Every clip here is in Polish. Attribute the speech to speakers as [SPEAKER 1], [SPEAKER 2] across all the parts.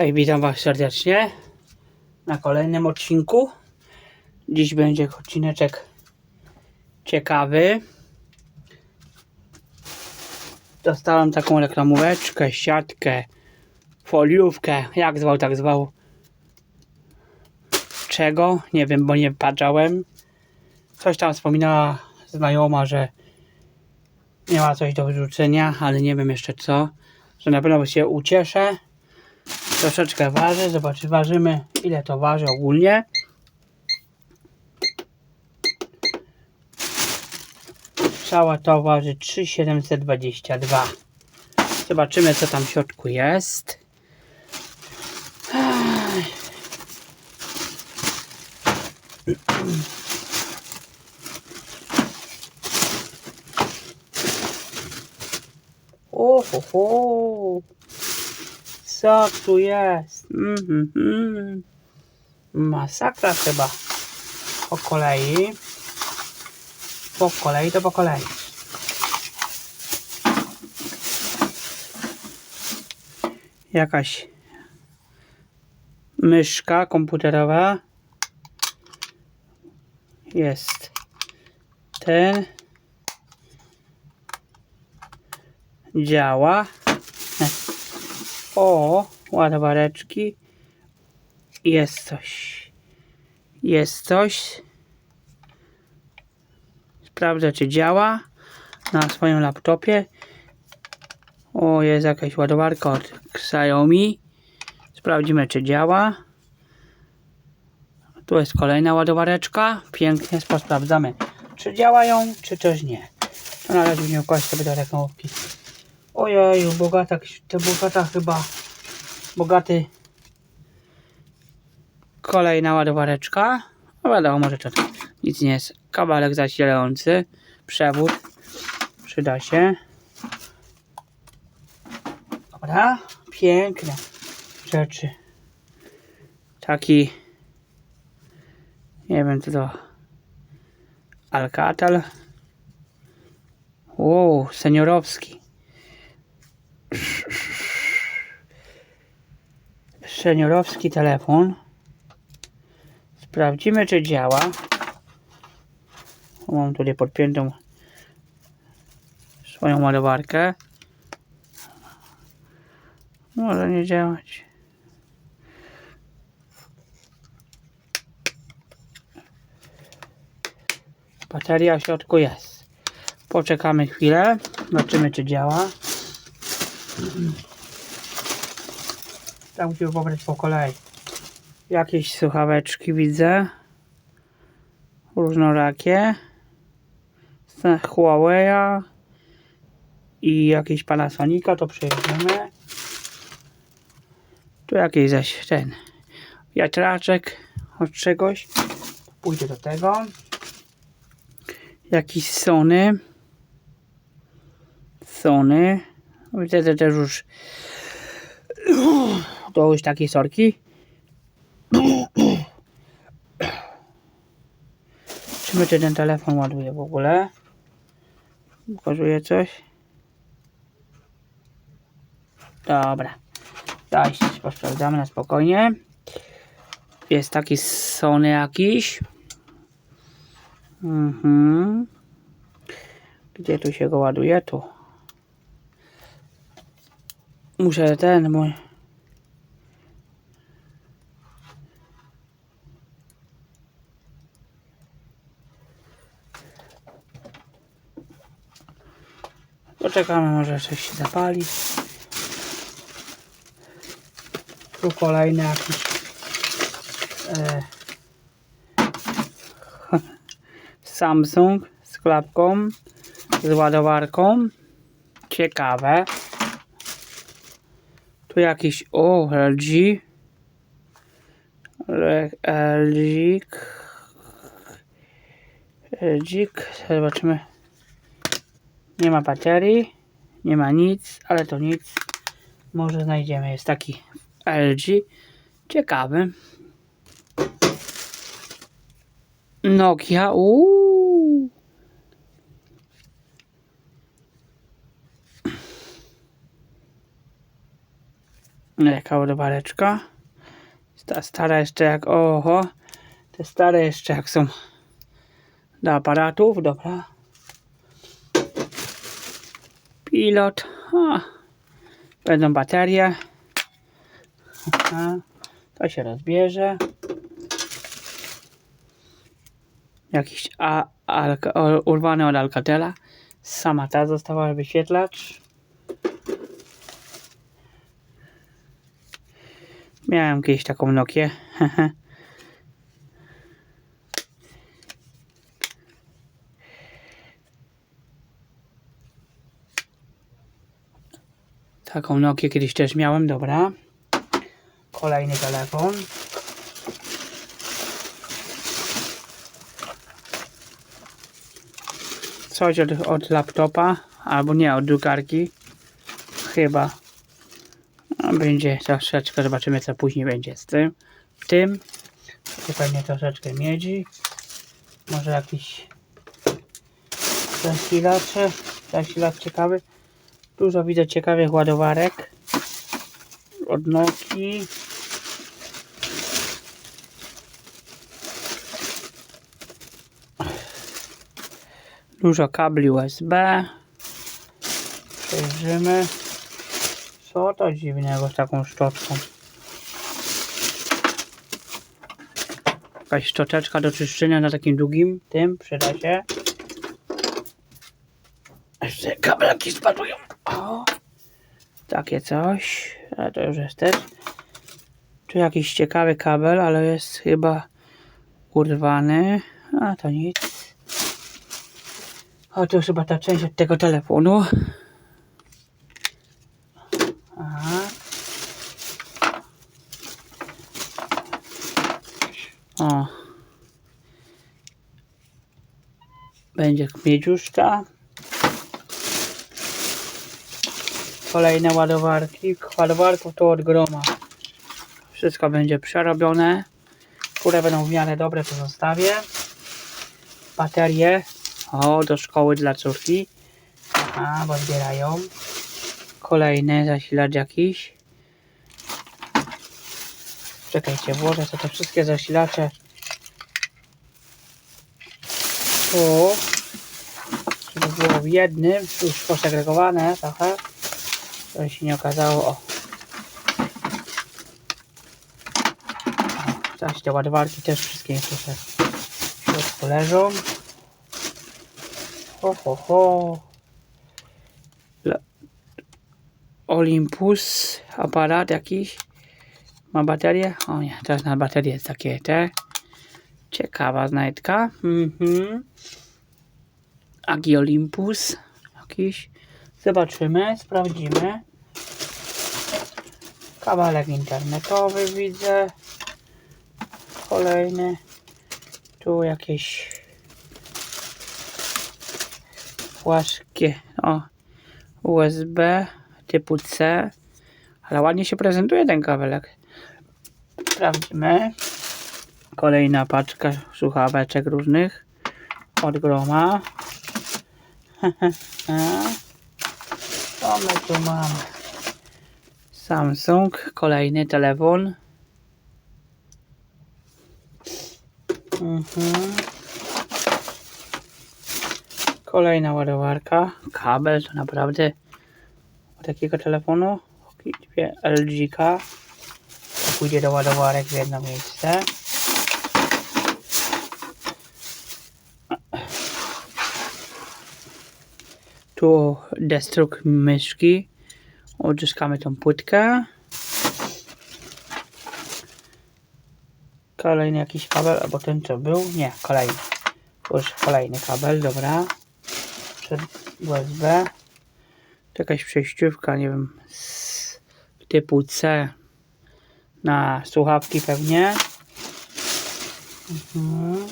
[SPEAKER 1] Hej, witam Was serdecznie na kolejnym odcinku. Dziś będzie odcineczek ciekawy. Dostałem taką reklamóweczkę, siatkę, foliówkę, jak zwał, tak zwał. Czego? Nie wiem, bo nie patrzałem. Coś tam wspominała znajoma, że ma coś do wyrzucenia, ale nie wiem jeszcze co. Że na pewno się ucieszę. Troszeczkę waży, zobaczy, ważymy ile to waży ogólnie. Cała to waży 3,722. Zobaczymy co tam w środku jest. O, ho, ho. Co tu jest? Mhm, mhm. Masakra chyba. Po kolei. Po kolei to po kolei. Jakaś myszka komputerowa. Jest ten. Działa. O, ładowareczki. Jest coś. Jest coś. Sprawdzę, czy działa na swoim laptopie. O, jest jakaś ładowarka od Xiaomi. Sprawdzimy, czy działa. Tu jest kolejna ładowareczka. Pięknie, sprawdzamy, czy działają, czy też nie. To na razie nie układać sobie do reklamówki. Ojeju, bogata, to bogata chyba, bogaty kolejna ładowareczka. No wiadomo, może to nic nie jest. Kabelek zasilający, przewód, przyda się. Dobra, piękne rzeczy. Taki, nie wiem co to, Alcatel. Wow, seniorowski. Seniorowski telefon. Sprawdzimy, czy działa. Mam tutaj podpiętą swoją ładowarkę. Może nie działać. Bateria w środku jest. Poczekamy chwilę. Zobaczymy, czy działa. Tam musimy pobrać po kolei. Jakieś słuchaweczki widzę. Różnorakie. Z Huawei'a. I jakieś Panasonica to przejdziemy. Tu jakiś zaś ten wiatraczek od czegoś. Pójdę do tego. Jakiś Sony. Sony. Widzę, też już to już takie sorki. Czy my ten telefon ładuje w ogóle? Pokazuje coś? Dobra. Daj się posprawdzamy na spokojnie. Jest taki Sony jakiś. Mhm. Gdzie tu się go ładuje? Tu. Muszę ten mój. Poczekamy, może coś się zapali. Tu kolejny jakiś e, Samsung z klapką, z ładowarką. Ciekawe. Tu jakiś o LG. LG. LG. Zobaczymy. Nie ma baterii. Nie ma nic, ale to nic. Może znajdziemy. Jest taki LG. Ciekawy. Nokia. Uuu. Jaka ładowareczka. Ta stara jeszcze jak, oho. Te stare jeszcze jak są do aparatów, dobra. Pilot. A, będą baterie. Aha. To się rozbierze. Jakiś a, alka, o- urwany od Alcatela. Sama ta została wyświetlacz. Miałem kiedyś taką Nokię. Taką Nokię kiedyś też miałem, dobra. Kolejny telefon. Coś od, od laptopa, albo nie, od drukarki. Chyba. Będzie troszeczkę, zobaczymy co później będzie z tym. Tym. Tu pewnie troszeczkę miedzi. Może jakiś zasilacze. Zasilacz ciekawy. Dużo widzę ciekawych ładowarek. Od Nokii. Dużo kabli USB. Przejrzymy. Co to dziwnego z taką szczotką? Jakaś szczoteczka do czyszczenia na takim długim tym przyda się. Jeszcze kabelki spadują. O, takie coś. A to już jest też. Tu jakiś ciekawy kabel, ale jest chyba urwany. A to nic. O, to już chyba ta część od tego telefonu. Aha. O. Będzie miedziuszka. Kolejne ładowarki. Ładowarków to od groma. Wszystko będzie przerobione. Które będą w miarę dobre, to zostawię. Baterie. O, do szkoły dla córki. Aha, bo zbierają. Kolejny zasilacz jakiś. Czekajcie, włożę sobie te wszystkie zasilacze. Tu. Było w jednym, już posegregowane trochę. To się nie okazało. O. O, Zaś te ładowarki też wszystkie jeszcze se w środku leżą. Ho, ho, ho. Olympus, aparat jakiś. Ma baterię? O nie, teraz na baterię jest takie te. Ciekawa znajdka. Mhm. Agi Olympus. Jakiś. Zobaczymy, sprawdzimy. Kawałek internetowy widzę. Kolejny. Tu jakieś płaskie. O, USB typu C. Ale ładnie się prezentuje ten kabelek. Sprawdźmy. Kolejna paczka słuchaweczek różnych. Od groma. Co my tu mamy? Samsung. Kolejny telefon. Mhm. Kolejna ładowarka. Kabel to naprawdę takiego telefonu. Dwie LG. To pójdzie do ładowarek w jedno miejsce. Tu destruk myszki. Odzyskamy tą płytkę. Kolejny jakiś kabel, albo ten co był? Nie, kolejny. Już kolejny kabel, dobra. Przed USB. To jakaś przejściówka, nie wiem, z typu C na słuchawki pewnie. Mhm.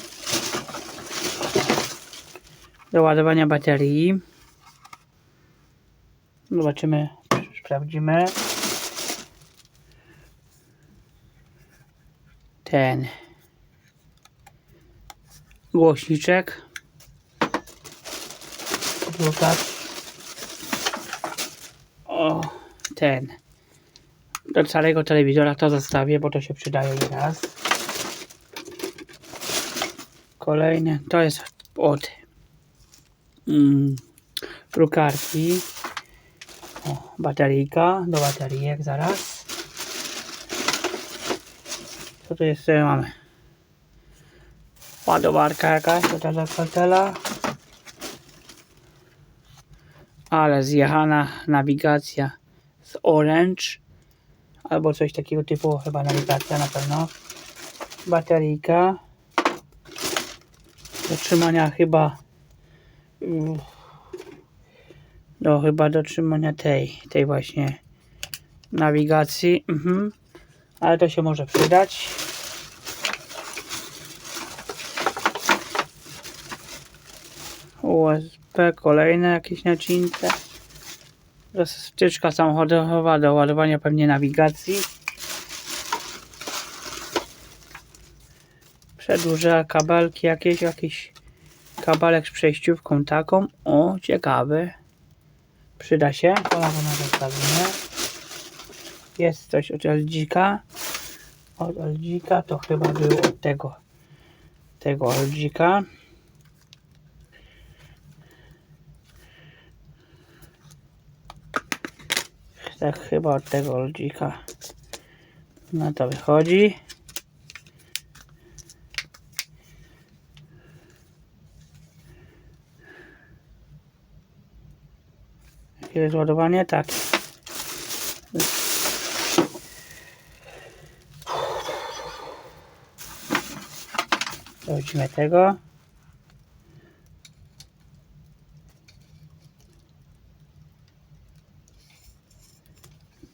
[SPEAKER 1] Do ładowania baterii. Zobaczymy, sprawdzimy. Ten głośniczek. Druga. O, ten do całego telewizora to zostawię, bo to się przydaje raz. Kolejne, to jest od mm, drukarki. O, bateryjka do baterijek zaraz. Co tu jeszcze mamy? Ładowarka jakaś do telefonela. Ale zjechana nawigacja z Orange. Albo coś takiego typu, chyba nawigacja na pewno. Bateryjka. Do trzymania chyba. mm, Do chyba do trzymania tej, tej właśnie nawigacji. Mhm. Ale to się może przydać. USB, kolejne jakieś nacince. Wtyczka samochodowa do ładowania pewnie nawigacji. Przedłuża kabelki jakieś, jakiś kabelek z przejściówką taką. O, ciekawy. Przyda się. To na pewno zostawimy. Jest coś od LG-ka. Od LG-ka to chyba był od tego tego LG-ka. Tak chyba od tego LG-ka. No to wychodzi. Jakie jest ładowanie? Tak. Wrócimy tego.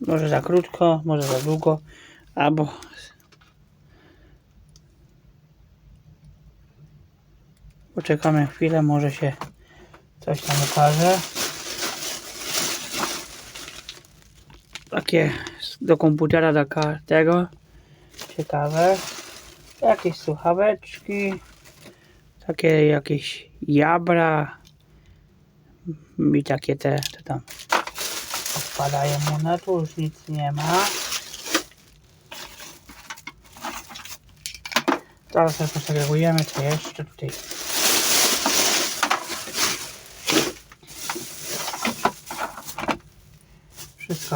[SPEAKER 1] Może za krótko, może za długo, albo poczekamy chwilę, może się coś tam okaże. Takie do komputera, do tego ciekawe. Jakieś słuchaweczki, takie jakieś jabra i takie te, te tam odpadają one, tu już nic nie ma. Teraz sobie posegregujemy, co jeszcze tutaj.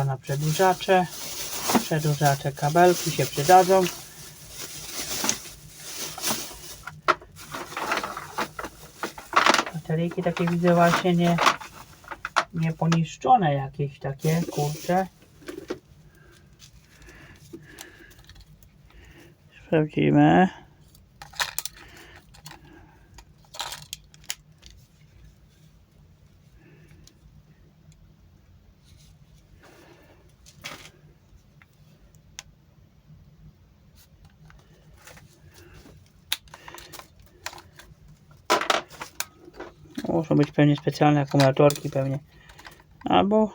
[SPEAKER 1] Na przedłużacze. Przedłużacze kabelki się przydadzą. Bateryjki takie widzę właśnie nie, nie poniszczone jakieś takie, kurcze. Sprawdzimy. Być pewnie specjalne akumulatorki pewnie. Albo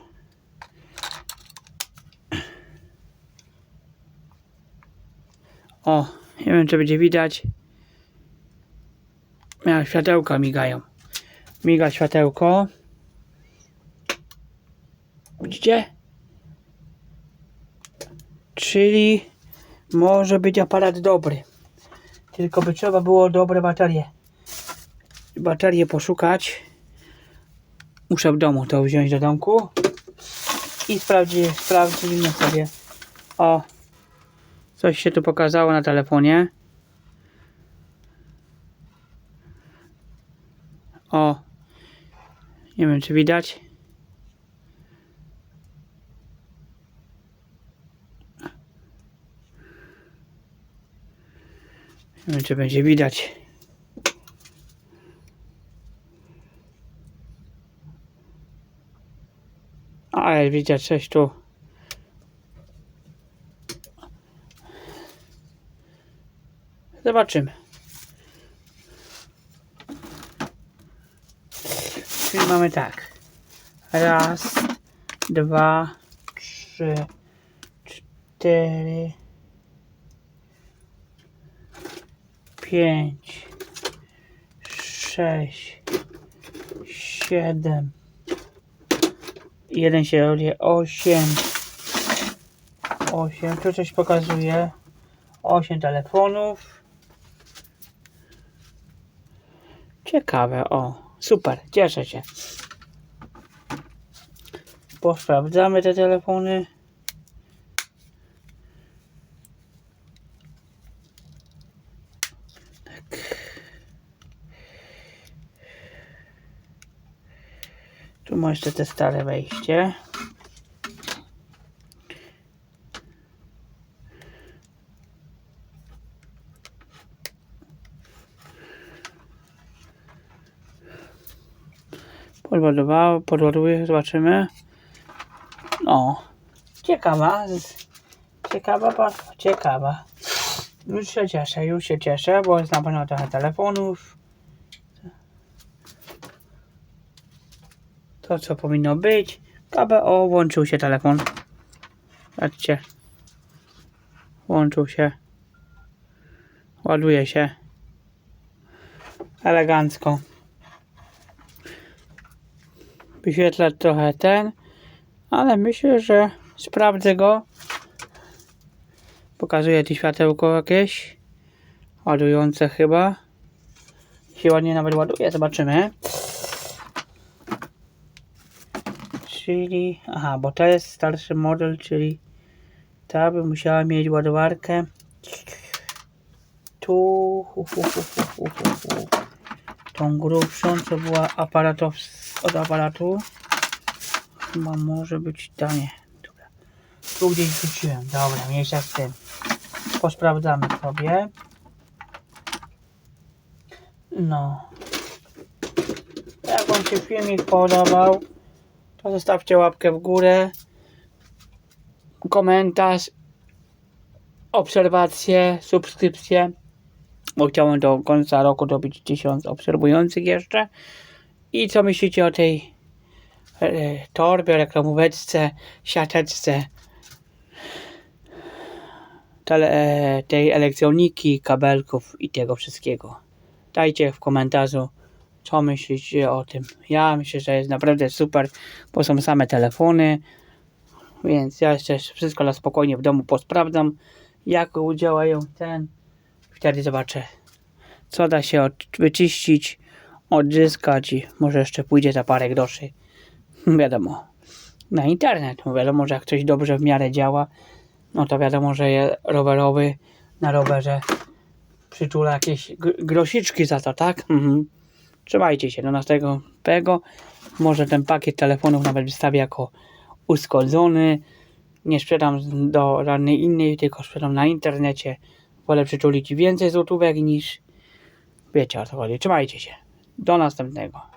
[SPEAKER 1] O, nie wiem czy będzie widać. Ja, światełka migają. Miga światełko. Widzicie? Czyli może być aparat dobry. Tylko by trzeba było dobre baterie baterię poszukać. Muszę w domu to wziąć do domku i sprawdzi, sprawdzimy sobie. O, coś się tu pokazało na telefonie. O, nie wiem czy widać. Nie wiem czy będzie widać. Ale widzę coś tu. Zobaczymy. Czyli mamy tak. Raz, dwa, trzy, cztery, pięć, sześć, siedem. Jeden się robi osiem, 8, tu coś pokazuje. 8 telefonów. Ciekawe, o, super, cieszę się. Posprawdzamy te telefony. Tu ma jeszcze te stare wejście. Podładowało, podładuje, zobaczymy. O, ciekawa, ciekawa, ciekawa. Już się cieszę, już się cieszę, bo jest na pewno trochę telefonów. To co powinno być. KBO, włączył się telefon. Patrzcie. Włączył się. Ładuje się. Elegancko. Wyświetla trochę ten, ale myślę, że sprawdzę go. Pokazuje tu światełko jakieś. Ładujące chyba. Się ładnie nawet ładuje, zobaczymy. Czyli, aha, bo to jest starszy model, czyli ta by musiała mieć ładowarkę. Tu, hu, hu, hu, tą grubszą, co była aparatów od aparatu. Chyba może być ta nie. Tu gdzieś wrzuciłem. Dobra, mniejsza z tym. Posprawdzamy sobie. No. Jak wam się filmik podobał, to zostawcie łapkę w górę, komentarz, obserwacje, subskrypcje, bo chciałem do końca roku dobić 1000 obserwujących jeszcze. I co myślicie o tej e, torbie, reklamóweczce, siateczce, tele, e, tej elektroniki, kabelków i tego wszystkiego. Dajcie w komentarzu, co myślicie o tym. Ja myślę, że jest naprawdę super, bo są same telefony, więc ja jeszcze wszystko na spokojnie w domu posprawdzam, jak działają ten. Wtedy zobaczę, co da się wyczyścić, odzyskać i może jeszcze pójdzie za parę groszy. Wiadomo, na internet. Wiadomo, że jak coś dobrze w miarę działa, no to wiadomo, że je rowerowy na rowerze przyczula jakieś gr- grosiczki za to, tak? Mhm. Trzymajcie się do następnego. Może ten pakiet telefonów nawet wystawię jako uszkodzony. Nie sprzedam do żadnej innej, tylko sprzedam na internecie. Wolę przyczulić więcej złotówek niż wiecie o co chodzi. Trzymajcie się. Do następnego.